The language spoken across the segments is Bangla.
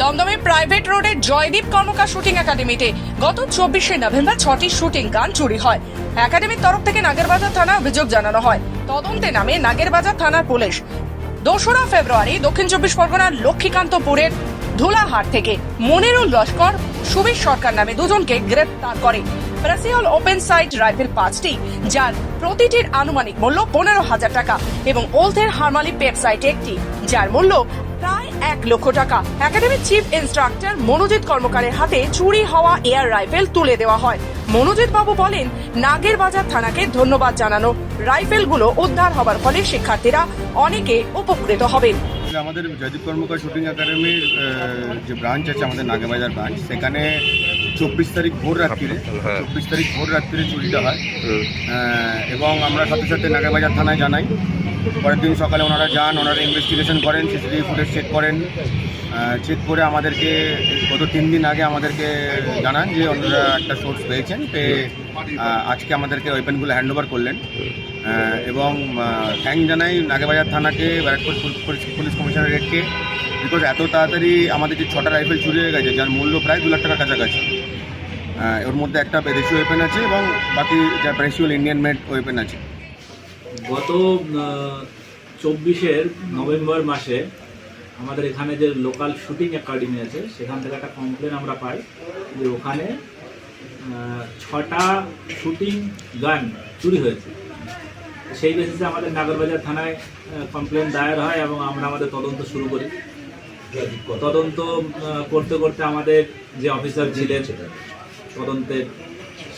দমদমে প্রাইভেট রোডের জয়দীপ কর্মকার শুটিং একাডেমিতে গত চব্বিশে নভেম্বর ছটি শুটিং গান চুরি হয়। একাডেমির তরফ থেকে নাগেরবাজার থানায় অভিযোগ জানানো হয়। তদন্তে নামে নাগেরবাজার থানার পুলিশ। দোসরা ফেব্রুয়ারি দক্ষিণ চব্বিশ পরগনার লক্ষ্মীকান্তপুরের ধুলাহাট থেকে মনিরুল লস্কর, সুবীর সরকার নামে দুজনকে গ্রেপ্তার করে। প্রেসিওল ওপেন সাইট রাইফেল পাঁচটি, যার প্রতিটির আনুমানিক মূল্য পনেরো হাজার টাকা এবং ওলথের হারমালি পেপ সাইট একটি, যার মূল্য এক লক্ষ টাকা। একাডেমির চিফ ইনস্ট্রাক্টর মনোজিৎ কর্মকারের হাতে চুরি হওয়া এয়ার রাইফেল তুলে দেওয়া হয়। মনোজিৎ বাবু বলেন নাগের বাজার থানাকে ধন্যবাদ জানানো। রাইফেলগুলো উদ্ধার হবার ফলে শিক্ষার্থীরা অনেকে উপকৃত হবেন। আমাদের জয়দীপ কর্মকার শুটিং একাডেমির যে ব্রাঞ্চ আছে আমাদের নাগেবাজার ব্রাঞ্চ সেখানে চব্বিশ তারিখ ভোর রাত্রিরে চব্বিশ তারিখ ভোর রাত্রিরে চুরিটা হয়। এবং আমরা সাথে সাথে নাগেবাজার থানায় জানাই। পরের দিন সকালে ওনারা যান, ওনারা ইনভেস্টিগেশন করেন সিসিটিভি ফুটেজ চেক করেন। চেক করে আমাদেরকে, গত তিন দিন আগে আমাদেরকে জানান যে ওনারা একটা সোর্স পেয়েছেন, পেয়ে আজকে আমাদেরকে ওয়েপেনগুলো হ্যান্ড ওভার করলেন এবং থ্যাংক জানাই নাগেবাজার থানাকে, ব্যারাকপুর পুলিশ- কমিশনারেটকে বিকজ এত তাড়াতাড়ি আমাদের যে ছটা রাইফেল চুরি হয়ে গেছে, যার মূল্য প্রায় দু লাখ টাকার কাছাকাছি। ওর মধ্যে একটা দেশি ওয়েপেন আছে এবং বাকি যা প্রেসিউল ইন্ডিয়ান মেড ওয়েপেন আছে। গত চব্বিশের নভেম্বর মাসে আমাদের এখানে যে লোকাল শুটিং একাডেমি আছে, সেখান থেকে একটা কমপ্লেন আমরা পাই যে ওখানে ছটা শুটিং গান চুরি হয়েছে। সেই বেসিসে আমাদের নাগরবাজার থানায় কমপ্লেন দায়ের হয় এবং আমরা আমাদের তদন্ত শুরু করি। তদন্ত করতে করতে আমাদের যে অফিসার ছিলেন, তদন্তের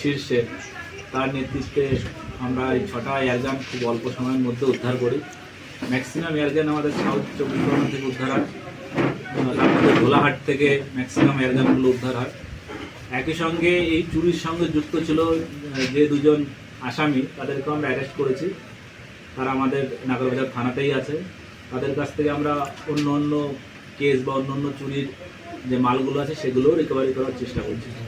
শীর্ষে তার নেতৃত্বে আমরা এই ছটা এয়ারগান খুব অল্প সময়ের মধ্যে উদ্ধার করি। ম্যাক্সিমাম এয়ারগান আমাদের সাউথ চব্বিশ পরগনা থেকে উদ্ধার হয়। আহ, ভোলাহাট থেকে ম্যাক্সিমাম এয়ারগানগুলো উদ্ধার হয়। একই সঙ্গে এই চুরির সঙ্গে যুক্ত ছিল যে দুজন আসামি তাদেরকেও আমরা অ্যারেস্ট করেছি। তারা আমাদের নাগরবাজার থানাতেই আছে। তাদের কাছ থেকে আমরা অন্য অন্য কেস বা অন্য অন্য চুরির যে মালগুলো আছে সেগুলোও রিকভারি করার চেষ্টা করছি।